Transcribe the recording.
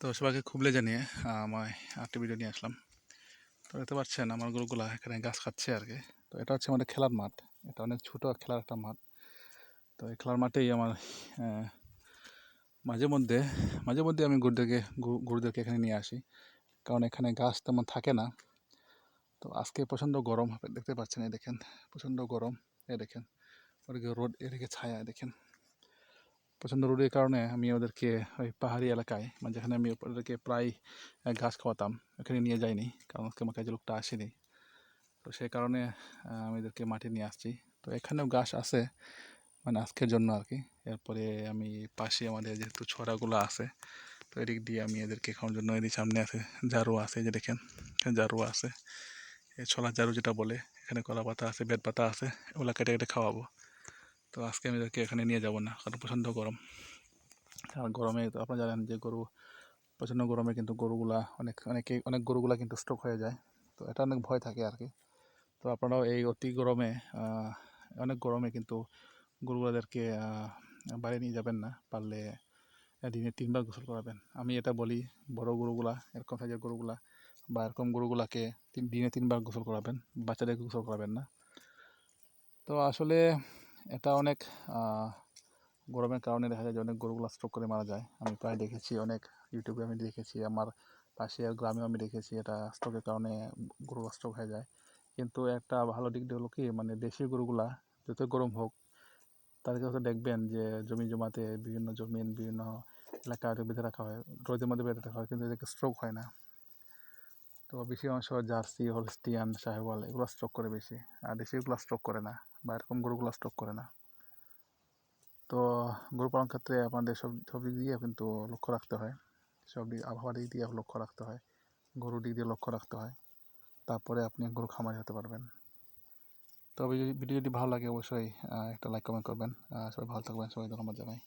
তো সবাইকে খুবলে জানিয়ে আহ, আমি আরেকটি ভিডিও নিয়ে আসলাম। তো দেখতে পাচ্ছেন আমার গরুগুলা এখানে গাছ খাচ্ছে আর কি। তো এটা হচ্ছে আমাদের খেলার মাঠ। এটা অনেক ছোটো খেলার একটা মাঠ। তো এই খেলার মাঠেই আমার মাঝে মধ্যে মাঝে মধ্যে আমি গরুদেরকে গরু- গরুদেরকে এখানে নিয়ে আসি। কারণ এখানে গাছ তেমন থাকে না। তো আজকে প্রচণ্ড গরম দেখতে পাচ্ছেন এই দেখেন প্রচণ্ড গরম এই দেখেন ওদিকে রোদ এদিকে ছায়া দেখেন। প্রচণ্ড রোদের কারণে আমি ওদেরকে ওই পাহাড়ি এলাকায় মানে যেখানে আমি ওদেরকে প্রায় ঘাস খাওয়াতাম, ওখানে নিয়ে যাইনি। কারণ আজকে আমার কাজে লোকটা আসেনি। তো সেই কারণে আমি এদেরকে মাঠে নিয়ে আসছি। তো এখানেও ঘাস আছে মানে আজকের জন্য আর কি। এরপরে আমি পাশে আমাদের যেহেতু ছড়াগুলো আছে, তো এদিক দিয়ে আমি এদেরকে খাওয়ার জন্য এদিক সামনে আছে জারু আছে, যে দেখেন জারু আছে। এই ছলা জারু যেটা বলে, এখানে কলা পাতা আছে বেত পাতা আছে, ওগুলো কেটে কেটে খাওয়াবো। তো আজকে আমি এদেরকে এখানে নিয়ে যাব না, কারণ প্রচণ্ড গরম। আর গরমে তো আপনারা জানেন যে গরু, প্রচণ্ড গরমে কিন্তু গরুগুলা অনেক, অনেকে, অনেক গরুগুলা কিন্তু স্ট্রোক হয়ে যায়। তো এটা অনেক ভয় থাকে আর কি। তো আপনারাও এই অতি গরমে অনেক গরমে কিন্তু গরুগুলাদেরকে বাইরে নিয়ে যাবেন না, পারলে দিনে তিনবার গোসল করাবেন। আমি এটা বলি, বড় গরুগুলা, এরকম সাইজের গরুগুলা বা এরকম গরুগুলাকে দিনে তিনবার গোসল করাবেন, বাচ্চাদেরকে গোসল করাবেন না। তো আসলে এটা অনেক গরমের কারণে দেখা যায় যে অনেক গরুগুলা স্ট্রোক করে মারা যায়। আমি প্রায় দেখেছি অনেক ইউটিউবে আমি দেখেছি, আমার পাশের গ্রামেও আমি দেখেছি এটা স্ট্রোকের কারণে গরু স্ট্রোক হয়ে যায়। কিন্তু একটা ভালো দিক হলো কি মানে দেশি গরুগুলা যত গরম হোক তাদেরকে হয়তো দেখবেন যে জমি জমাতে বিভিন্ন জমিন, বিভিন্ন এলাকা বেঁধে রাখা হয়, রোদের মধ্যে বেঁধে রাখা হয়, কিন্তু এদেরকে স্ট্রোক হয় না। তো বেশি অংশ জার্সি, হলস্টিয়ান সাহেওয়াল এগুলো স্ট্রোক করে বেশি। আর দেশিগুলো স্ট্রোক করে না, বা এরকম গরুগুলো স্টক করে না। তো গরু পালন ক্ষেত্রে আপনাদের সব সব দিক দিয়ে কিন্তু লক্ষ্য রাখতে হয়। সব দিক, আবহাওয়া দিক দিয়ে লক্ষ্য রাখতে হয়। গরুর দিক দিয়ে লক্ষ্য রাখতে হয়। তারপরে আপনি গরু খামারি হতে পারবেন। তবে যদি ভিডিও যদি ভালো লাগে অবশ্যই একটা লাইক কমেন্ট করবেন। সবাই ভালো থাকবেন। সবাই ধন্যবাদ জানাই।